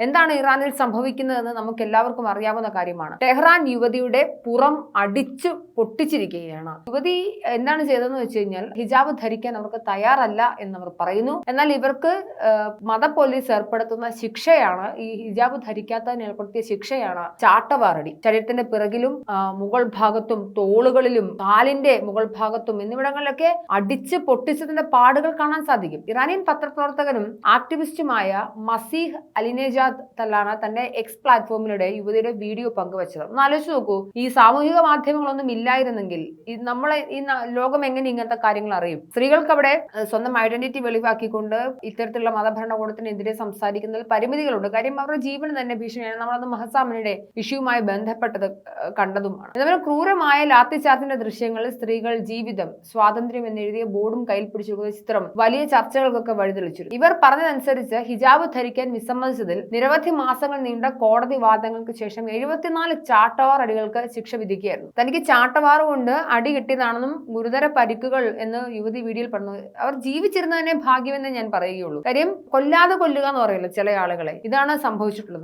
എന്താണ് ഇറാനിൽ സംഭവിക്കുന്നതെന്ന് നമുക്ക് എല്ലാവർക്കും അറിയാവുന്ന കാര്യമാണ്. ടെഹ്റാൻ യുവതിയുടെ പുറം അടിച്ചു പൊട്ടിച്ചിരിക്കുകയാണ്. യുവതി എന്താണ് ചെയ്തതെന്ന് വെച്ച് കഴിഞ്ഞാൽ ഹിജാബ് ധരിക്കാൻ അവർക്ക് തയ്യാറല്ല എന്നവർ പറയുന്നു. എന്നാൽ ഇവർക്ക് മത പോലീസ് ഏർപ്പെടുത്തുന്ന ശിക്ഷയാണ് ഈ ഹിജാബ് ധരിക്കാത്തതിന് ഏർപ്പെടുത്തിയ ശിക്ഷയാണ് ചാട്ടവാറടി. ശരീരത്തിന്റെ പിറകിലും മുകൾ ഭാഗത്തും തോളുകളിലും കാലിന്റെ മുകൾ ഭാഗത്തും എന്നിവിടങ്ങളിലൊക്കെ അടിച്ച് പൊട്ടിച്ചതിന്റെ പാടുകൾ കാണാൻ സാധിക്കും. ഇറാനിയൻ പത്രപ്രവർത്തകനും ആക്ടിവിസ്റ്റുമായ മസീഹ് അലിനേജാദ് തല്ലാണ് തന്റെ എക്സ് പ്ലാറ്റ്ഫോമിലൂടെ യുവതിയുടെ വീഡിയോ പങ്കുവച്ചത്. ഒന്ന് ആലോചിച്ച് നോക്കൂ ഈ സാമൂഹിക മാധ്യമങ്ങളൊന്നും ഇല്ലായിരുന്നെങ്കിൽ നമ്മളെ ഈ ലോകം എങ്ങനെ ഇങ്ങനത്തെ കാര്യങ്ങൾ അറിയും? സ്ത്രീകൾക്ക് അവിടെ സ്വന്തം ഐഡന്റിറ്റി വെളിവാക്കിക്കൊണ്ട് ഇത്തരത്തിലുള്ള മതഭരണകൂടത്തിനെതിരെ സംസാരിക്കുന്നതിൽ പരിമിതികളുണ്ട്. കാര്യം അവരുടെ ജീവന് തന്നെ ഭീഷണിയാണ്. നമ്മളത് മഹസാമിനിയുടെ ഇഷ്യൂമായി ബന്ധപ്പെട്ടത് കണ്ടതുമാണ്. അതുപോലെ ക്രൂരമായ ലാത്തിച്ചാർത്തിന്റെ ദൃശ്യങ്ങളിൽ സ്ത്രീകൾ ജീവിതം സ്വാതന്ത്ര്യം എന്നെഴുതിയ ബോർഡും കയ്യിൽ പിടിച്ചിരിക്കുന്ന ചിത്രം വലിയ ചർച്ചകൾക്കൊക്കെ വഴിതെളിച്ചു ഇവർ പറഞ്ഞതനുസരിച്ച് ഹിജാബ് ധരിക്കാൻ വിസമ്മതിച്ചതിൽ നിരവധി മാസങ്ങൾ നീണ്ട കോടതി വാദങ്ങൾക്ക് ശേഷം എഴുപത്തിനാല് ചാട്ടവാർ അടികൾക്ക് ശിക്ഷ വിധിക്കുകയായിരുന്നു. തനിക്ക് ചാട്ടവാർ കൊണ്ട് അടി കിട്ടിയതാണെന്നും ഗുരുതര പരിക്കുകൾ എന്ന് യുവതി വീഡിയോയിൽ പറഞ്ഞു. അവർ ജീവിച്ചിരുന്നതിനെ ഭാഗ്യമെന്ന് ഞാൻ പറയുകയുള്ളൂ. കാര്യം കൊല്ലാതെ കൊല്ലുക എന്ന് പറയല്ലോ ചില ആളുകളെ. ഇതാണ് സംഭവിച്ചിട്ടുള്ളത്.